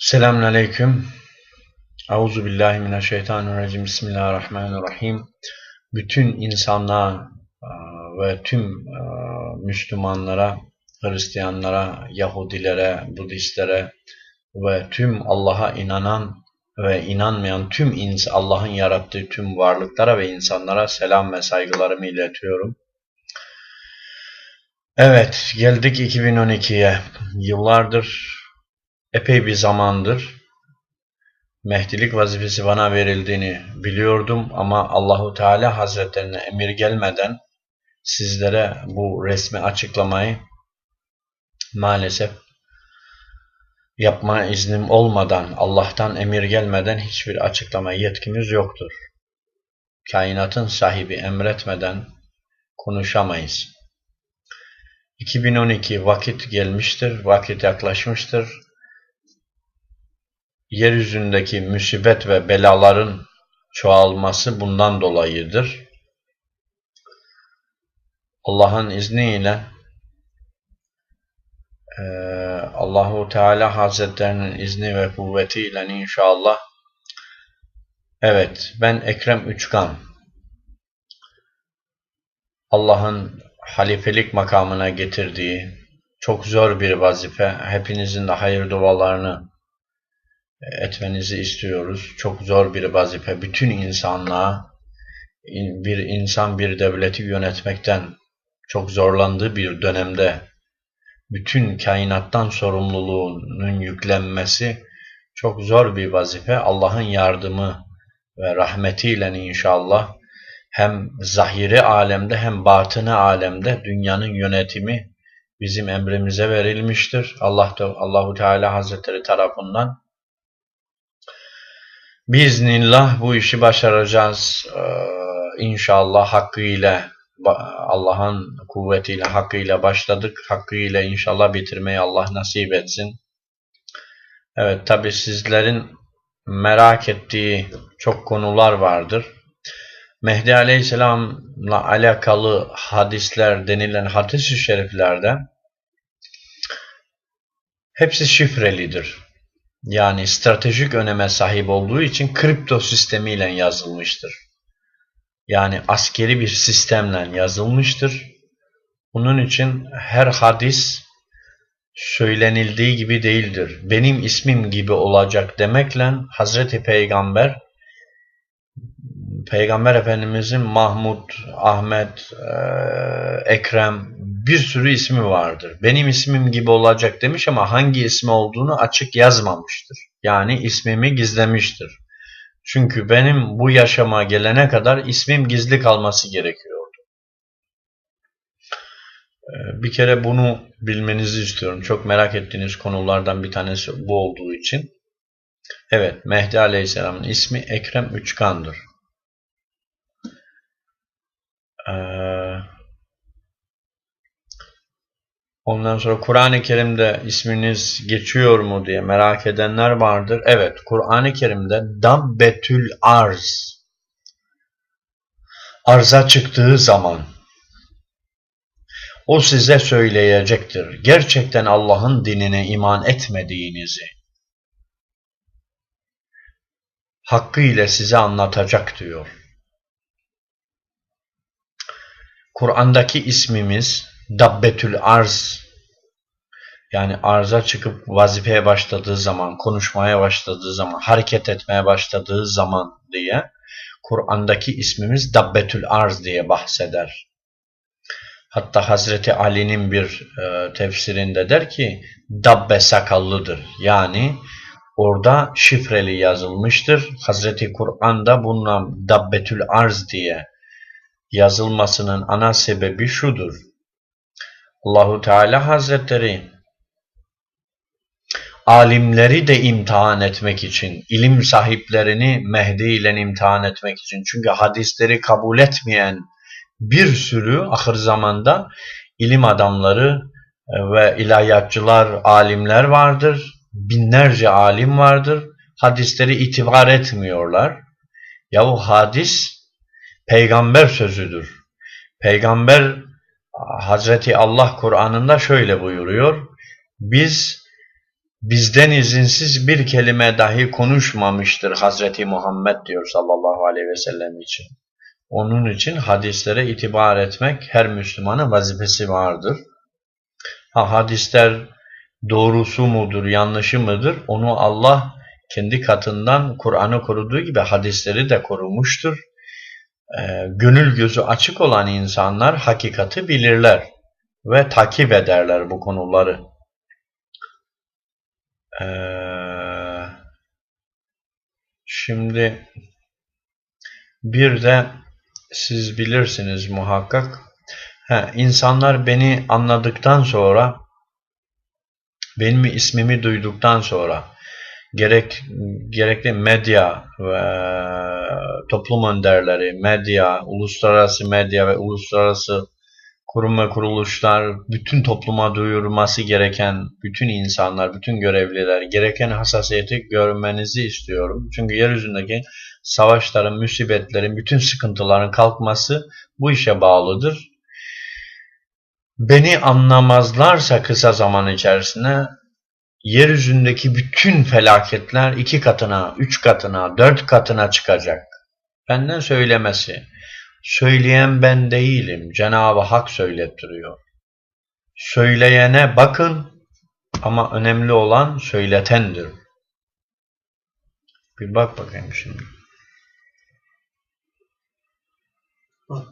Selamünaleyküm. Euzu billahi mineşşeytanirracim. Bismillahirrahmanirrahim. Bütün insanlığa e, ve tüm e, Müslümanlara, Hristiyanlara, Yahudilere, Budistlere ve tüm Allah'a inanan ve inanmayan tüm Allah'ın yarattığı tüm varlıklara ve insanlara selam ve saygılarımı iletiyorum. Evet, geldik 2012'ye. Yıllardır epey bir zamandır Mehdilik vazifesi bana verildiğini biliyordum ama Allahu Teala Hazretlerine emir gelmeden sizlere bu resmi açıklamayı maalesef yapma iznim olmadan, Allah'tan emir gelmeden hiçbir açıklama yetkimiz yoktur. Kainatın sahibi emretmeden konuşamayız. 2012 vakit gelmiştir, vakit yaklaşmıştır yeryüzündeki musibet ve belaların çoğalması bundan dolayıdır. Allah'ın izniyle e, Allahu Teala Hazretlerinin izni ve kuvvetiyle inşallah evet ben Ekrem Üçkan Allah'ın halifelik makamına getirdiği çok zor bir vazife. Hepinizin de hayır dualarını etmenizi istiyoruz. Çok zor bir vazife. Bütün insanlığa bir insan bir devleti yönetmekten çok zorlandığı bir dönemde bütün kainattan sorumluluğunun yüklenmesi çok zor bir vazife. Allah'ın yardımı ve rahmetiyle inşallah hem zahiri alemde hem batını alemde dünyanın yönetimi bizim emrimize verilmiştir. Allah Allahu Teala Hazretleri tarafından Biiznillah bu işi başaracağız. Ee, inşallah hakkıyla Allah'ın kuvvetiyle hakkıyla başladık. Hakkıyla inşallah bitirmeyi Allah nasip etsin. Evet tabi sizlerin merak ettiği çok konular vardır. Mehdi Aleyhisselam'la alakalı hadisler denilen hadis-i şeriflerde hepsi şifrelidir yani stratejik öneme sahip olduğu için kripto sistemiyle yazılmıştır. Yani askeri bir sistemle yazılmıştır. Bunun için her hadis söylenildiği gibi değildir. Benim ismim gibi olacak demekle Hazreti Peygamber Peygamber Efendimizin Mahmud, Ahmet, Ekrem bir sürü ismi vardır. Benim ismim gibi olacak demiş ama hangi ismi olduğunu açık yazmamıştır. Yani ismimi gizlemiştir. Çünkü benim bu yaşama gelene kadar ismim gizli kalması gerekiyordu. Bir kere bunu bilmenizi istiyorum. Çok merak ettiğiniz konulardan bir tanesi bu olduğu için. Evet, Mehdi Aleyhisselam'ın ismi Ekrem Üçkan'dır. Ee, ondan sonra Kur'an-ı Kerim'de isminiz geçiyor mu diye merak edenler vardır. Evet, Kur'an-ı Kerim'de Dabbetül Arz arza çıktığı zaman o size söyleyecektir. Gerçekten Allah'ın dinine iman etmediğinizi hakkıyla size anlatacak diyor. Kur'an'daki ismimiz Dabbetül Arz yani arza çıkıp vazifeye başladığı zaman, konuşmaya başladığı zaman, hareket etmeye başladığı zaman diye Kur'an'daki ismimiz Dabbetül Arz diye bahseder. Hatta Hazreti Ali'nin bir e, tefsirinde der ki Dabbe sakallıdır. Yani orada şifreli yazılmıştır. Hazreti Kur'an'da bununla Dabbetül Arz diye yazılmasının ana sebebi şudur. Allahu Teala Hazretleri alimleri de imtihan etmek için, ilim sahiplerini Mehdi ile imtihan etmek için. Çünkü hadisleri kabul etmeyen bir sürü ahir zamanda ilim adamları e, ve ilahiyatçılar, alimler vardır. Binlerce alim vardır. Hadisleri itibar etmiyorlar. Yahu hadis peygamber sözüdür. Peygamber Hazreti Allah Kur'an'ında şöyle buyuruyor. Biz bizden izinsiz bir kelime dahi konuşmamıştır Hazreti Muhammed diyor sallallahu aleyhi ve sellem için. Onun için hadislere itibar etmek her Müslümanın vazifesi vardır. Ha, hadisler doğrusu mudur, yanlışı mıdır? Onu Allah kendi katından Kur'an'ı koruduğu gibi hadisleri de korumuştur. Ee, gönül gözü açık olan insanlar hakikati bilirler ve takip ederler bu konuları. Ee, şimdi bir de siz bilirsiniz muhakkak. He, insanlar beni anladıktan sonra, benim ismimi duyduktan sonra gerek gerekli medya ve toplum önderleri, medya, uluslararası medya ve uluslararası kurum ve kuruluşlar, bütün topluma duyurması gereken bütün insanlar, bütün görevliler gereken hassasiyeti görmenizi istiyorum. Çünkü yeryüzündeki savaşların, musibetlerin, bütün sıkıntıların kalkması bu işe bağlıdır. Beni anlamazlarsa kısa zaman içerisinde yeryüzündeki bütün felaketler iki katına, üç katına, dört katına çıkacak. Benden söylemesi. Söyleyen ben değilim. Cenab-ı Hak söylettiriyor. Söyleyene bakın ama önemli olan söyletendir. Bir bak bakayım şimdi. Bak.